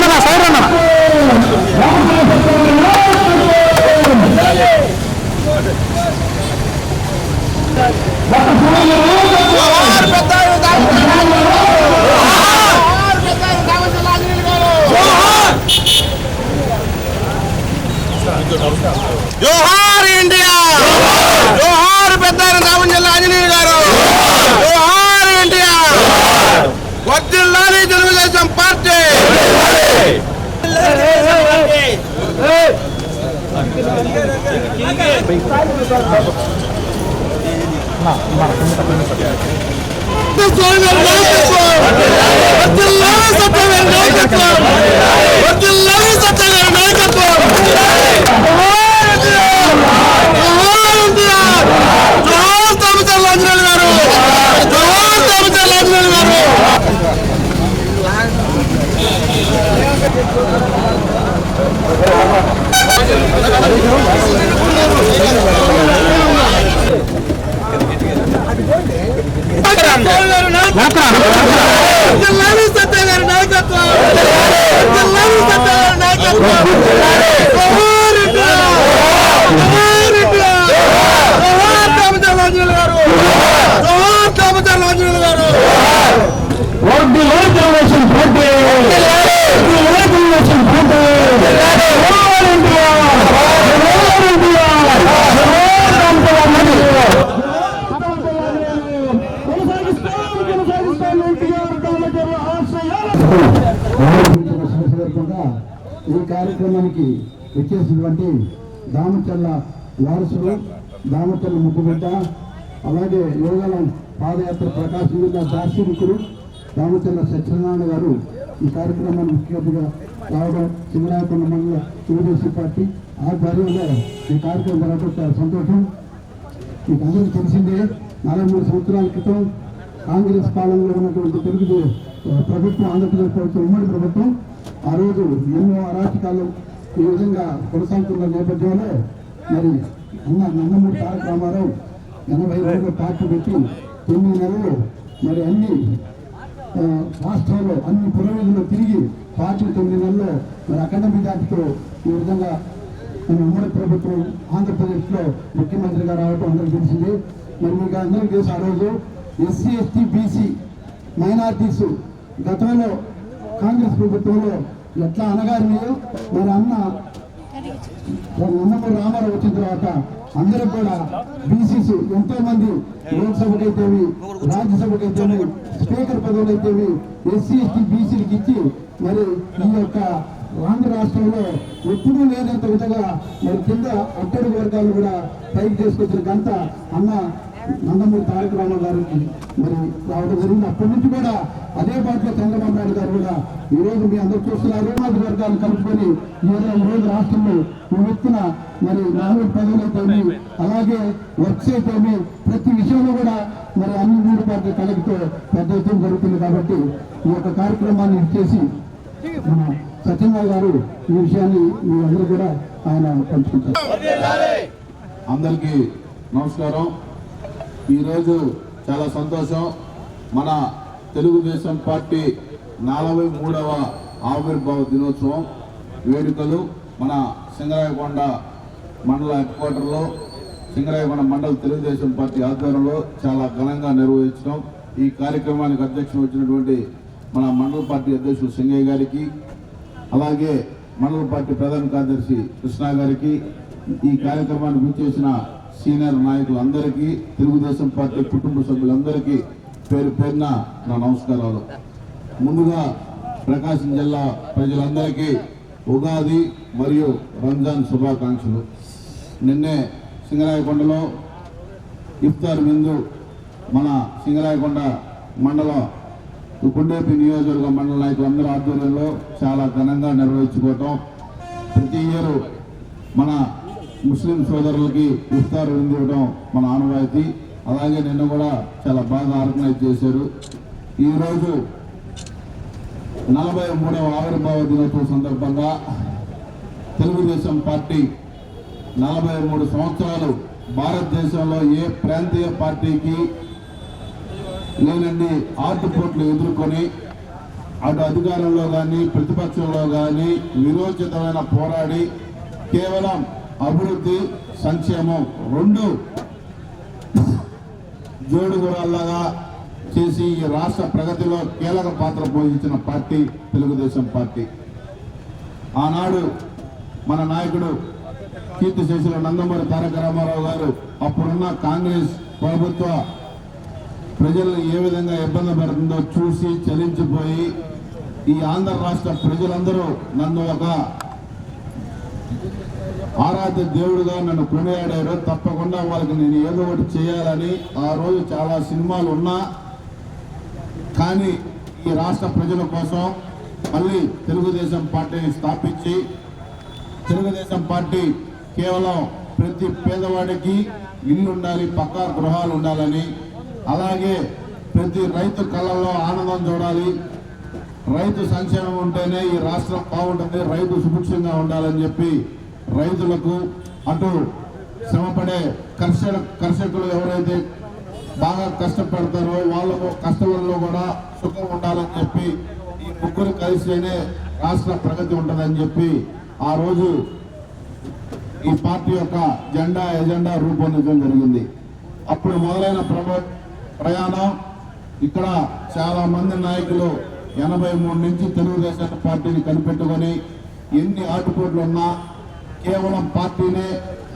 రండి సైడ్ రండి జోహార్ ఇండియా! జోహార్ పెద్ద రామన్ జిల్లా ఆంజనేయ గారు! జోహార్ ఇండియా! వర్దిల్లాలి తెలుగుదేశం పార్టీ! వర్దిల్లాలి సత్యగారి నాయకత్వం వర్దిల్లాలి సత్యగారి నాయకత్వం జోహార్ ఇండియా జోహార్ ఇండియా జోహార్ తమిళ ఆంజనేయులు గారు జోహార్ తమిళ ఆంజనేయులు గారు జిల్లాని సత్య గారి నాయకత్వం జిల్లాని సత్య గారి నాయకత్వం జోహార్ ఇండియా జోహార్ ఇండియా జోహార్ దామచర్ల ఆంజనేయులు గారు జోహార్ దామచర్ల ఆంజనేయులు గారు వడ్డీ లేదు తెలుగుదేశం పార్టీ వడ్డీ లేదు తెలుగుదేశం పార్టీ జోహార్ ఇండియా జోహార్ ఇండియా జోహార్ రామచంద్రరావు కొనసాగిస్తాం కొనసాగిస్తాం ఎన్టీఆర్ రామచంద్ర ఆశయాలు సందర్భంగా ఈ కార్యక్రమానికి వచ్చేసినటువంటి దామచల్ల వారసులు దామచల్ల ముక్కుబిడ్డ అలాగే యోగాల పాదయాత్ర ప్రకాశం జిల్లా దార్శనికులు దామచర్ల సత్యనారాయణ గారు ఈ కార్యక్రమాన్ని ముఖ్య అతిథిగా రావడం సింగరాయకొండ మండల తెలుగుదేశం పార్టీ ఆధ్వర్యంలో ఈ కార్యక్రమం జరగడం సంతోషం. మీకు అందరికీ తెలిసిందే నలభై మూడు సంవత్సరాల క్రితం కాంగ్రెస్ పాలనలో ఉన్నటువంటి తెలుగు ప్రభుత్వం ఆంధ్రప్రదేశ్ ప్రభుత్వం ఉమ్మడి ప్రభుత్వం ఆ రోజు ఎన్నో అరాచకాలు ఈ విధంగా కొనసాగుతున్న నేపథ్యంలో మరి అన్న నందమూరి తారక రామారావు ఎనభై రోజులు పార్టీ పెట్టి తొమ్మిది నెలలు మరి అన్ని ఆ, రాష్ట్రంలో అన్ని పురోగతిలో తిరిగి పార్టీ తొమ్మిది నెలల్లో మరి అఖండ విద్యార్థితో ఈ విధంగా మన ఉమ్మడి ప్రభుత్వం ఆంధ్రప్రదేశ్లో ముఖ్యమంత్రిగా రావడం అందరికీ తెలిసింది. మరి మీకు అందరికీ తెలుసు ఆ రోజు ఎస్సీ ఎస్టీ బీసీ మైనార్టీస్ గతంలో కాంగ్రెస్ ప్రభుత్వంలో ఎట్లా అనగారినాయో మరి అన్న నందమూరి రామారావు వచ్చిన తర్వాత అందరూ కూడా బీసీసీ ఎంతో మంది లోక్సభకైతేవి రాజ్యసభకైతేవి స్పీకర్ పదవులైతేవి ఎస్సీ ఎస్టీ బీసీలకు ఇచ్చి మరి ఈ యొక్క ఆంధ్ర రాష్ట్రంలో ఎప్పుడూ లేనంత విధంగా మరి కింద అట్టడుగు వర్గాలు కూడా పైకి తీసుకొచ్చిన గంట అన్న నందమూరి తారక రామారావు గారికి మరి రావడం జరిగింది. అప్పటి నుంచి కూడా అదే పార్టీలో చంద్రబాబు నాయుడు గారు కూడా ఈ రోజు మీ అందరూ చూస్తున్నారు. మాది వర్గాలు కలుపుకొని ఈ రోజు రాష్ట్రంలో ఈ వ్యక్తిన మరి నాలుగు పదవులతోని అలాగే వర్క్స్ అయితేమి ప్రతి విషయంలో కూడా మరి అన్ని మూడు పార్టీ కలెక్ట్ పెద్ద ఎత్తున జరుగుతుంది కాబట్టి ఈ యొక్క కార్యక్రమాన్ని ఇచ్చేసి మన సత్యనారాయణ గారు ఈ విషయాన్ని మీ అందరూ కూడా ఆయన పంచుకుంటారు. అందరికీ నమస్కారం. ఈరోజు చాలా సంతోషం. మన తెలుగుదేశం పార్టీ నలభై మూడవ ఆవిర్భావ దినోత్సవం వేడుకలు మన సింగరాయకొండ మండల హెడ్ క్వార్టర్లో సింగరాయకొండ మండల తెలుగుదేశం పార్టీ ఆధ్వర్యంలో చాలా ఘనంగా నిర్వహించడం. ఈ కార్యక్రమానికి అధ్యక్షుడు వచ్చినటువంటి మన మండల పార్టీ అధ్యక్షుడు సింగయ్య గారికి అలాగే మండల పార్టీ ప్రధాన కార్యదర్శి కృష్ణ గారికి ఈ కార్యక్రమాన్ని గుర్తించిన సీనియర్ నాయకులందరికీ తెలుగుదేశం పార్టీ కుటుంబ సభ్యులందరికీ పేరు పేరున నా నమస్కారాలు. ముందుగా ప్రకాశం జిల్లా ప్రజలందరికీ ఉగాది మరియు రంజాన్ శుభాకాంక్షలు. నిన్నే సింగరాయకొండలో ఇఫ్తార్ విందు మన సింగరాయకొండ మండలం గుండేపి నియోజకవర్గ మండల నాయకులందరూ ఆధ్వర్యంలో చాలా ఘనంగా నిర్వహించుకోవటం. ప్రతి ఇయర్ మన ముస్లిం సోదరులకి ఇఫ్తార్ ఇవ్వడం మన ఆనవాయితీ. అలాగే నిన్న కూడా చాలా బాగా ఆర్గనైజ్ చేశారు. ఈరోజు నలభై మూడవ ఆవిర్భావ దినోత్సవం సందర్భంగా తెలుగుదేశం పార్టీ నలభై మూడు సంవత్సరాలు భారతదేశంలో ఏ ప్రాంతీయ పార్టీకి లేనండి ఆటుపోట్లు ఎదుర్కొని అటు అధికారంలో కానీ ప్రతిపక్షంలో కానీ విరోచితమైన పోరాడి కేవలం అభివృద్ధి సంక్షేమం రెండు జోడుగురాల్లాగా చేసి ఈ రాష్ట్ర ప్రగతిలో కీలక పాత్ర పోషించిన పార్టీ తెలుగుదేశం పార్టీ. ఆనాడు మన నాయకుడు కీర్తి శేషుల నందమూరి తారక రామారావు గారు అప్పుడున్న కాంగ్రెస్ ప్రభుత్వ ప్రజలను ఏ విధంగా ఇబ్బంది పెడుతుందో చూసి చలించిపోయి ఈ ఆంధ్ర రాష్ట్ర ప్రజలందరూ నన్ను ఒక ఆరాధ్య దేవుడుగా నన్ను కొనియాడారు తప్పకుండా వాళ్ళకి నేను ఏదో ఒకటి చేయాలని ఆ రోజు చాలా సినిమాలు ఉన్నా. కానీ ఈ రాష్ట్ర ప్రజల కోసం మళ్ళీ తెలుగుదేశం పార్టీని స్థాపించి తెలుగుదేశం పార్టీ కేవలం ప్రతి పేదవాడికి ఇల్లు ఉండాలి పక్కా గృహాలు ఉండాలని అలాగే ప్రతి రైతు కళ్ళల్లో ఆనందం చూడాలి. రైతు సంక్షేమం ఉంటేనే ఈ రాష్ట్రం బాగుంటుంది రైతు సుభిక్షంగా ఉండాలని చెప్పి రైతులకు అటు శ్రమపడే కర్షక కర్షకులు ఎవరైతే బాగా కష్టపడతారో వాళ్ళకు కష్టంలో కూడా సుఖం ఉండాలని చెప్పి ఈ ముగ్గురు కలిస్తేనే రాష్ట్ర ప్రగతి ఉంటుందని చెప్పి ఆ రోజు ఈ పార్టీ యొక్క జెండా ఎజెండా రూపొందించడం జరిగింది. అప్పుడు మొదలైన ప్రభ ప్రయాణం. ఇక్కడ చాలా మంది నాయకులు ఎనభై మూడు నుంచి తెలుగుదేశం పార్టీని కనిపెట్టుకొని ఎన్ని ఆటుపోట్లు ఉన్నా కేవలం పార్టీనే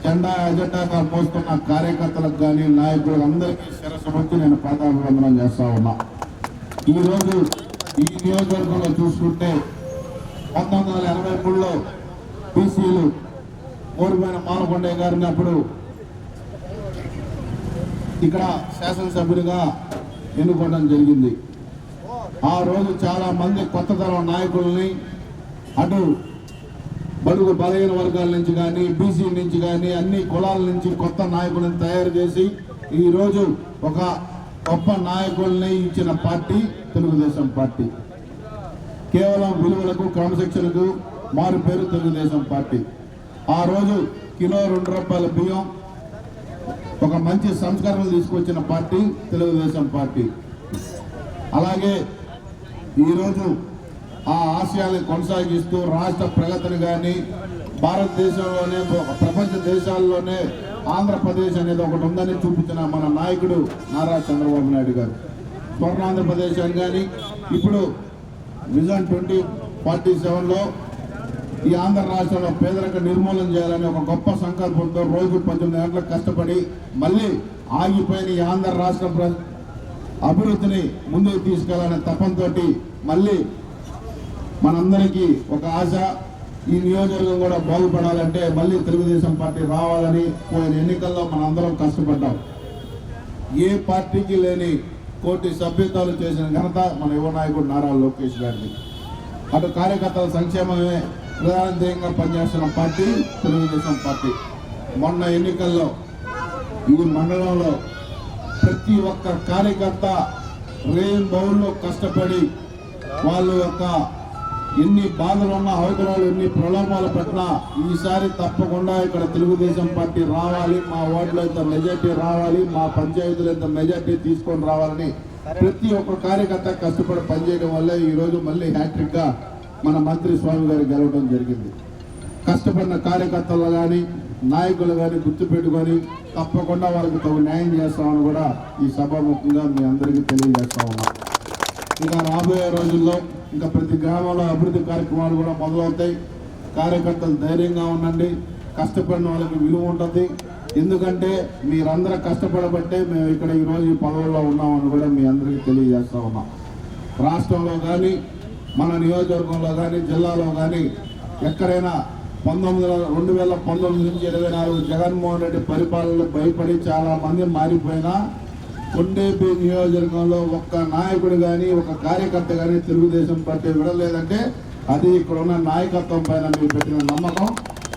జెండా ఎజెండాగా మోస్తున్న కార్యకర్తలకు కానీ నాయకులకు అందరికీ శిరస్సు వచ్చి నేను పాదాభివందనం చేస్తా ఉన్నా. ఈ రోజు ఈ నియోజకవర్గంలో చూసుకుంటే పంతొమ్మిది వందల ఎనభై మూడులో బీసీలు ఓడిపోయిన మానకొండయ్య గారిని అప్పుడు ఇక్కడ శాసనసభ్యులుగా ఎన్నుకోవడం జరిగింది. ఆ రోజు చాలా మంది కొత్త తరం నాయకుల్ని అటు బడుగు బలహీన వర్గాల నుంచి కానీ బీసీ నుంచి కానీ అన్ని కులాల నుంచి కొత్త నాయకులను తయారు చేసి ఈరోజు ఒక గొప్ప నాయకుల్ని ఇచ్చిన పార్టీ తెలుగుదేశం పార్టీ. కేవలం విలువలకు క్రమశిక్షణకు మారు పేరు తెలుగుదేశం పార్టీ. ఆ రోజు కిలో రెండు రూపాయల బియ్యం ఒక మంచి సంస్కరణలు తీసుకొచ్చిన పార్టీ తెలుగుదేశం పార్టీ. అలాగే ఈరోజు ఆ ఆశయాలను కొనసాగిస్తూ రాష్ట్ర ప్రగతిని కానీ భారతదేశంలోనే ప్రపంచ దేశాల్లోనే ఆంధ్రప్రదేశ్ అనేది ఒకటి ఉందని చూపించిన మన నాయకుడు నారా చంద్రబాబు నాయుడు గారు. స్వర్ణాంధ్రప్రదేశ్ అని కానీ ఇప్పుడు విజన్ ట్వంటీ ఫార్టీ సెవెన్లో ఈ ఆంధ్ర రాష్ట్రంలో పేదరిక నిర్మూలన చేయాలని ఒక గొప్ప సంకల్పంతో రోజు పద్దెనిమిది గంటలకు కష్టపడి మళ్ళీ ఆగిపోయిన ఈ ఆంధ్ర రాష్ట్ర ప్ర- అభివృద్ధిని ముందుకు తీసుకెళ్ళాలనే తపంతో మళ్ళీ మనందరికీ ఒక ఆశ. ఈ నియోజకవర్గం కూడా బాగుపడాలంటే మళ్ళీ తెలుగుదేశం పార్టీ రావాలని పోయిన ఎన్నికల్లో మనందరం కష్టపడ్డాం. ఏ పార్టీకి లేని కోటి సభ్యతాలు చేసిన ఘనత మన యువ నాయకుడు నారా లోకేష్ గారిది. అటు కార్యకర్తల సంక్షేమమే ప్రధాన ధ్యేయంగా పనిచేస్తున్న పార్టీ తెలుగుదేశం పార్టీ. మొన్న ఎన్నికల్లో ఈ మండలంలో ప్రతి ఒక్క కార్యకర్త రేన్ బౌల్లో కష్టపడి వాళ్ళ యొక్క ఎన్ని బాధలు ఉన్న అవతరాలు ఎన్ని ప్రలోభాలు పట్ల ఈసారి తప్పకుండా ఇక్కడ తెలుగుదేశం పార్టీ రావాలి మా వార్డులో ఇంత మెజార్టీ రావాలి మా పంచాయతీలో ఇంత మెజార్టీ తీసుకొని రావాలని ప్రతి ఒక్క కార్యకర్త కష్టపడి పనిచేయడం వల్లే ఈ రోజు మళ్ళీ హ్యాట్రిక్గా మన మంత్రి స్వామి గారు గెలవడం జరిగింది. కష్టపడిన కార్యకర్తలు కానీ నాయకులు కానీ గుర్తుపెట్టుకొని తప్పకుండా వాళ్ళకి తగు న్యాయం చేస్తామని కూడా ఈ సభాముఖంగా మీ అందరికీ తెలియజేస్తా ఉన్నాం. ఇక రాబోయే రోజుల్లో ఇంకా ప్రతి గ్రామంలో అభివృద్ధి కార్యక్రమాలు కూడా మొదలవుతాయి. కార్యకర్తలు ధైర్యంగా ఉండండి. కష్టపడిన వాళ్ళకి విలువ ఉంటుంది. ఎందుకంటే మీరందరూ కష్టపడబట్టే మేము ఇక్కడ ఈరోజు ఈ పదవుల్లో ఉన్నామని కూడా మీ అందరికీ తెలియజేస్తా ఉన్నాం. రాష్ట్రంలో కానీ మన నియోజకవర్గంలో కానీ జిల్లాలో కానీ ఎక్కడైనా పంతొమ్మిది వందల రెండు వేల పంతొమ్మిది నుంచి ఇరవై నాలుగు జగన్మోహన్ రెడ్డి పరిపాలనలో భయపడి చాలా మంది మారిపోయినా కొండేపి నియోజకవర్గంలో ఒక్క నాయకుడు కానీ ఒక కార్యకర్త కానీ తెలుగుదేశం పార్టీ విడలేదంటే అది ఇక్కడ ఉన్న నాయకత్వం పైన మీరు పెట్టిన నమ్మకం.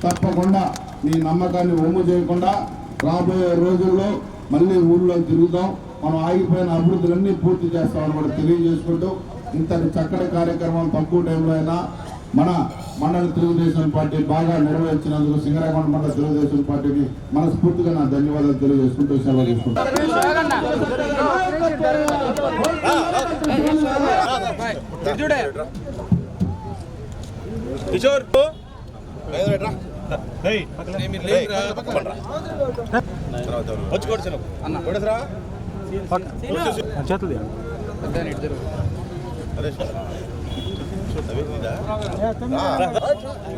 తప్పకుండా మీ నమ్మకాన్ని ఒమ్ము చేయకుండా రాబోయే రోజుల్లో మళ్ళీ ఊళ్ళో తిరుగుతాం. మనం ఆగిపోయిన అభివృద్ధులన్నీ పూర్తి చేస్తామని కూడా తెలియజేసుకుంటూ ఇంతటి చక్కటి కార్యక్రమం తక్కువ టైంలో అయినా మన మండల తెలుగుదేశం పార్టీ బాగా నిర్వహించినందుకు సింగరాకొండ మండల తెలుగుదేశం పార్టీని మనస్ఫూర్తిగా నా ధన్యవాదాలు తెలియజేసుకుంటూ సెలవు తీసుకుంటాను.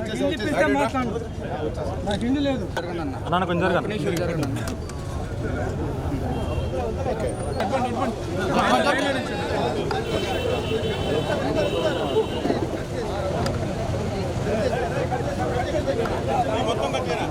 కిషోర్ అన్న కొంచెం జరగండి మొత్తం కట్టేనా